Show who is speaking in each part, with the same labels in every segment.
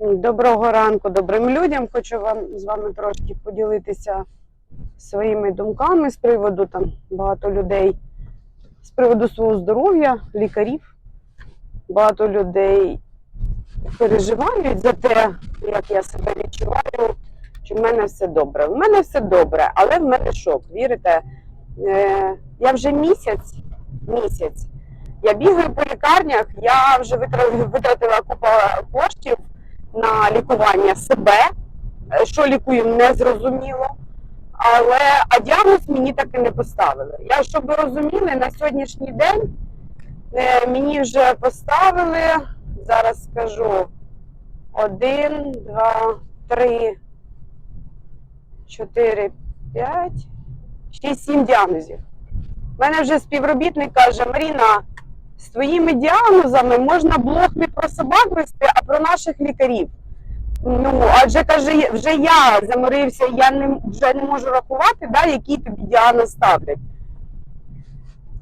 Speaker 1: Доброго ранку добрим людям. Хочу вам з вами трошки поділитися своїми думками з приводу там багато людей, з приводу свого здоров'я, лікарів. Багато людей переживають за те, як я себе відчуваю, що в мене все добре. В мене все добре, але в мене шок. Вірите? Е, я вже місяць, місяць. Я бігаю по лікарнях, я вже витратила, купу коштів на лікування себе. Е, Що лікую, не зрозуміло. Але а діагноз мені так і не поставили. Я, щоб ви розуміли, на сьогоднішній день е, мені вже поставили, зараз скажу, один, два, три, чотири, п'ять, шість, сім діагнозів. У мене вже співробітник каже, Маріна, з твоїми діагнозами можна блог не про собак вести, а про наших лікарів. Ну, адже каже, вже я заморився, я не, вже не можу рахувати, да, який тобі діагноз ставлять.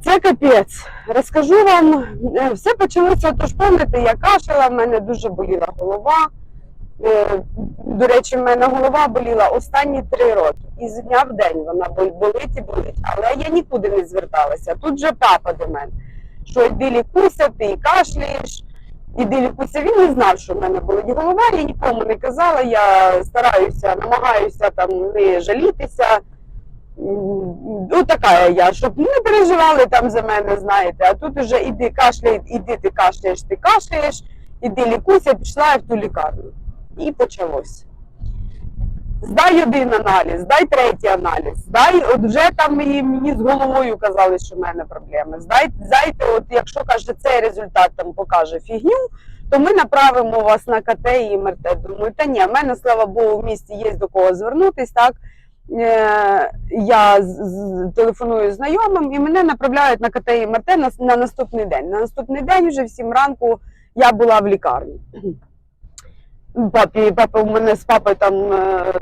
Speaker 1: Це капець. Розкажу вам, е, все почалося, тож пам'ятаєте, я кашляла, в мене дуже боліла голова. Е, До речі, в мене голова боліла останні три роки. І з дня в день вона болить і болить. Але я нікуди не зверталася. Тут же папа до мене, що йди лікуйся, ти і кашляєш, іди лікуйся. Він не знав, що в мене болить голова, я нікому не казала, я стараюся, намагаюся там не жалітися. Ну, така я, щоб не переживали там за мене, знаєте. А тут уже іди кашляй, іди ти кашляєш, ти кашляєш, іди лікуйся, пішла я в ту лікарню. І почалося. Здай один аналіз, здай третій аналіз, здай, от вже там мені, мені з головою казали, що в мене проблеми. Здай, здайте, от якщо каже, цей результат там покаже фігню, то ми направимо вас на КТ і МРТ. Думаю, та ні, в мене, слава Богу, в місті є до кого звернутись, так. Е, я телефоную знайомим і мене направляють на КТ і МРТ на, на наступний день. На наступний день вже в 7 ранку я була в лікарні. Папі, папа у мене з папою там е,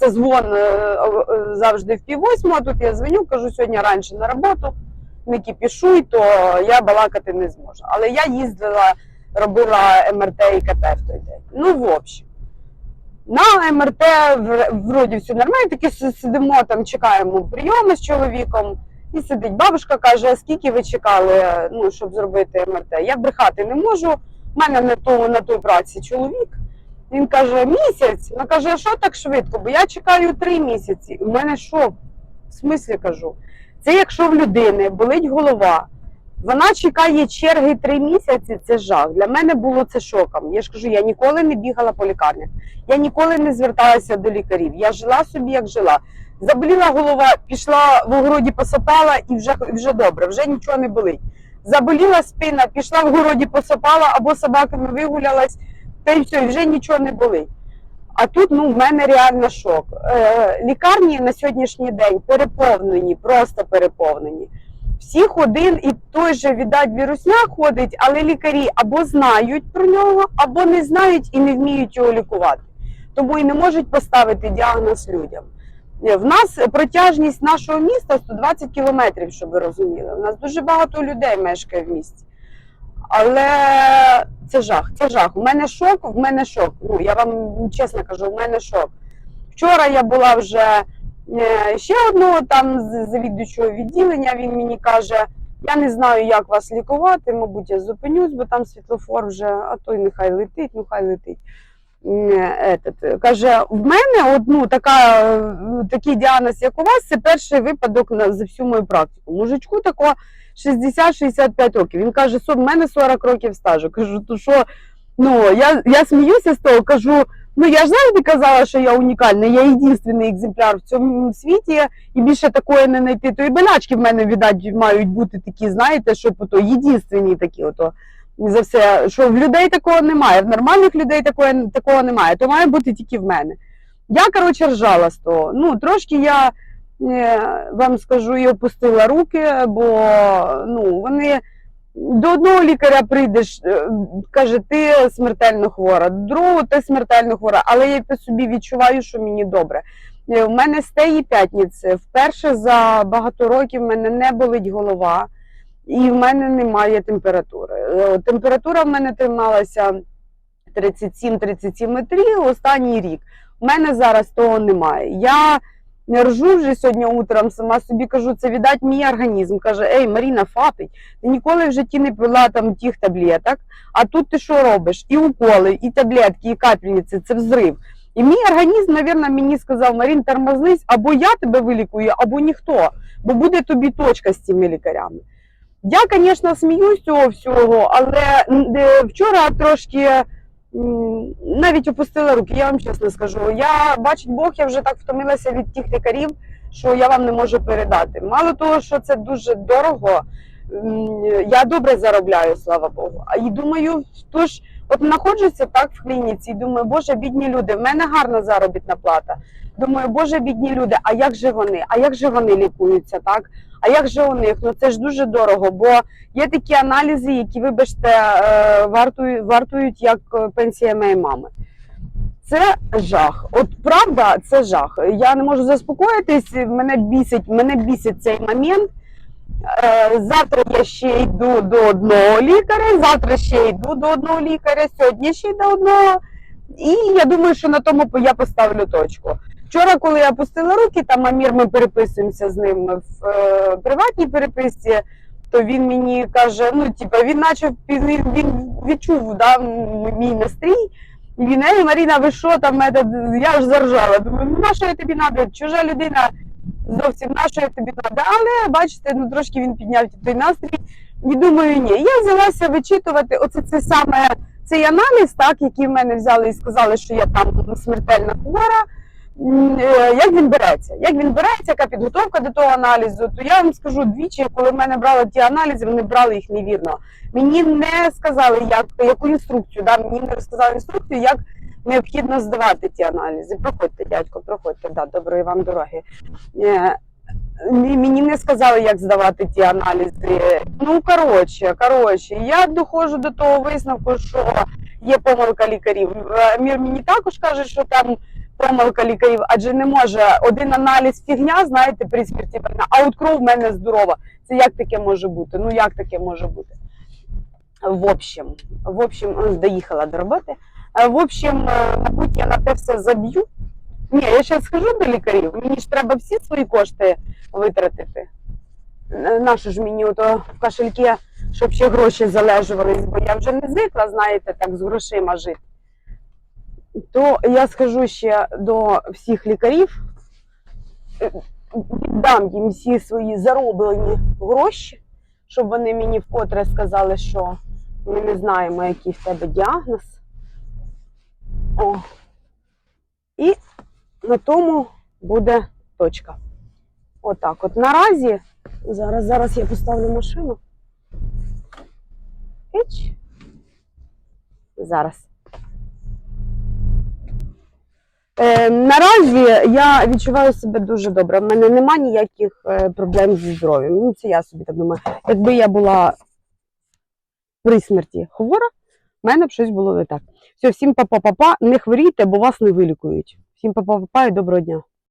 Speaker 1: созвон е, е, завжди в пів восьмого, а тут я дзвоню, кажу, сьогодні раніше на роботу, не кіпішуй, то я балакати не зможу. Але я їздила, робила МРТ і КТ в той день. Ну, в общем. На МРТ в- вроді все нормально, таки сидимо там, чекаємо прийоми з чоловіком. І сидить бабушка каже, скільки ви чекали, ну, щоб зробити МРТ? Я брехати не можу. У мене на тому на той праці чоловік. Він каже, місяць. Вона каже, а що так швидко? Бо я чекаю три місяці. У мене що? В смислі кажу? Це якщо в людини болить голова, вона чекає черги три місяці, це жах. Для мене було це шоком. Я ж кажу, я ніколи не бігала по лікарнях, я ніколи не зверталася до лікарів. Я жила собі, як жила. Заболіла голова, пішла в огороді, посапала і вже, вже добре, вже нічого не болить. Заболіла спина, пішла в городі, посапала або собаками вигулялась, та й все, вже нічого не болить. А тут ну, в мене реально шок. Е, лікарні на сьогоднішній день переповнені, просто переповнені. Всіх один і той же, віддать, вірусняк ходить, але лікарі або знають про нього, або не знають і не вміють його лікувати. Тому і не можуть поставити діагноз людям. Е, В нас протяжність нашого міста 120 кілометрів, щоб ви розуміли. У нас дуже багато людей мешкає в місті. Але це жах, це жах. У мене шок, в мене шок. Ну, я вам чесно кажу, в мене шок. Вчора я була вже е, ще одного там з завідуючого відділення. Він мені каже: я не знаю, як вас лікувати, мабуть, я зупинюсь, бо там світлофор вже, а той нехай летить, ну хай летить. Е, каже, в мене от, ну, така, е, такий діагноз, як у вас, це перший випадок за всю мою практику. Мужичку такого 60-65 років. Він каже, «Со, в мене 40 років стажу. Кажу, то що, ну, я, я сміюся з того, кажу, ну я ж завжди казала, що я унікальна, я єдиний екземпляр в цьому світі, і більше такої не знайти. То і болячки в мене, віддать, мають бути такі, знаєте, що то єдині такі, ото, за все, що в людей такого немає, в нормальних людей такого, такого немає, то має бути тільки в мене. Я, коротше, ржала з того. Ну, трошки я вам скажу і опустила руки, бо ну, вони до одного лікаря прийдеш, е, каже, ти смертельно хвора, до другого ти смертельно хвора, але я по собі відчуваю, що мені добре. Е, У мене з тієї п'ятниці вперше за багато років в мене не болить голова, і в мене немає температури. Е, Температура в мене трималася 37, 37,3 останній рік. У мене зараз того немає. Я не ржу вже сьогодні утром, сама собі кажу, це віддать мій організм. Каже, ей, Маріна, фапить, ти ніколи в житті не пила там тих таблеток, а тут ти що робиш? І уколи, і таблетки, і капельниці, це взрив. І мій організм, мабуть, мені сказав, Марін, тормознись, або я тебе вилікую, або ніхто, бо буде тобі точка з цими лікарями. Я, звісно, сміюсь цього всього, але вчора трошки навіть опустила руки, я вам чесно скажу. Я, бачить Бог, я вже так втомилася від тих лікарів, що я вам не можу передати. Мало того, що це дуже дорого, я добре заробляю, слава Богу. А і думаю, тож, от знаходжуся так в клініці і думаю, боже, бідні люди, в мене гарна заробітна плата. Думаю, боже, бідні люди, а як же вони? А як же вони лікуються, так? А як же у них? Ну це ж дуже дорого, бо є такі аналізи, які, вибачте, е, вартують, вартують як е, пенсія моєї мами. Це жах. От правда, це жах. Я не можу заспокоїтись. Мене бісить, мене бісить цей момент. Е, Завтра я ще йду до одного лікаря, завтра ще йду до одного лікаря, сьогодні ще й до одного. І я думаю, що на тому я поставлю точку. Вчора, коли я опустила руки, там Амір, ми переписуємося з ним в е, приватній переписці, то він мені каже: ну, типа, він наче він, він відчув да, мій настрій. Він, ей, Маріна, ви що там? Я ж заржала. Думаю, ну на що я тобі надо? Чужа людина зовсім на що я тобі надо. Але бачите, ну трошки він підняв той настрій. І думаю, ні. Я взялася вичитувати оце це саме цей аналіз, так, який в мене взяли і сказали, що я там смертельно хвора. Е, Як він береться? Як він береться, яка підготовка до того аналізу? То я вам скажу двічі, коли в мене брали ті аналізи, вони брали їх невірно. Мені не сказали, як яку інструкцію, да? мені не розказали інструкцію, як необхідно здавати ті аналізи. Проходьте, дядько, проходьте, да, доброї вам дороги. Е, Мені не сказали, як здавати ті аналізи. Ну, коротше, коротше, я доходжу до того висновку, що є помилка лікарів. Е, Мір мені також каже, що там помилка лікарів, адже не може один аналіз фігня, знаєте, при смерті больна, а от кров в мене здорова. Це як таке може бути? Ну як таке може бути? В общем, в общем, доїхала до роботи. Е, В общем, е, мабуть, я на те все заб'ю. Ні, я зараз схожу до лікарів, мені ж треба всі свої кошти витратити. Е, Нащо ж мені ото в кошельки, щоб ще гроші залежувались, бо я вже не звикла, знаєте, так з грошима жити. То я схожу ще до всіх лікарів, е, віддам їм всі свої зароблені гроші, щоб вони мені вкотре сказали, що ми не знаємо, який в тебе діагноз. О. І на тому буде точка. Отак. От наразі, зараз, зараз я поставлю машину. Іч. Зараз. Е, наразі я відчуваю себе дуже добре. У мене нема ніяких е, проблем зі здоров'ям. Ну, це я собі так думаю. Якби я була при смерті хвора, в мене б щось було не так. Все, всім па-па-па-па, не хворійте, бо вас не вилікують. Всім па-па-па-па і доброго дня.